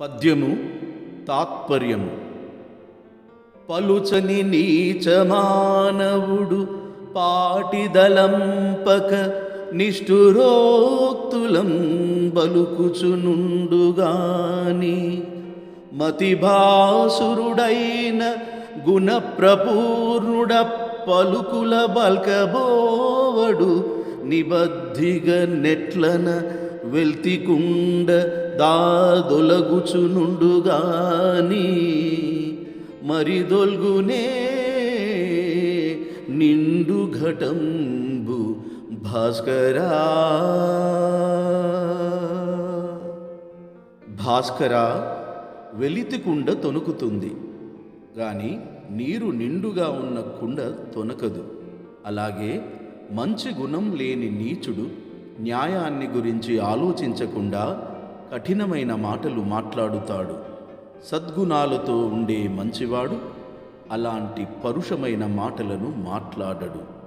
పద్యము తాత్పర్యము. పలుచని నీచమానవుడు పాటిదలంపక నిష్ఠురోక్తులం బలుకుచునుండుగాని మతిభాసురుడైన గుణప్రపూర్ణుడ పలుకుల బల్కబోవడు నిబద్ధిగ నెట్లన వెల్తికుండ దాదొలగుచునుండుగాని మరి దొల్గునే నిండు ఘటంబు భాస్కరా. భాస్కర వెలితి కుండ తొనుకుతుంది గాని నీరు నిండుగా ఉన్న కుండ తొనకదు. అలాగే మంచి గుణం లేని నీచుడు న్యాయాన్ని గురించి ఆలోచించకుండా కఠినమైన మాటలు మాట్లాడుతాడు. సద్గుణాలతో ఉండే మంచివాడు అలాంటి పరుషమైన మాటలను మాట్లాడడు.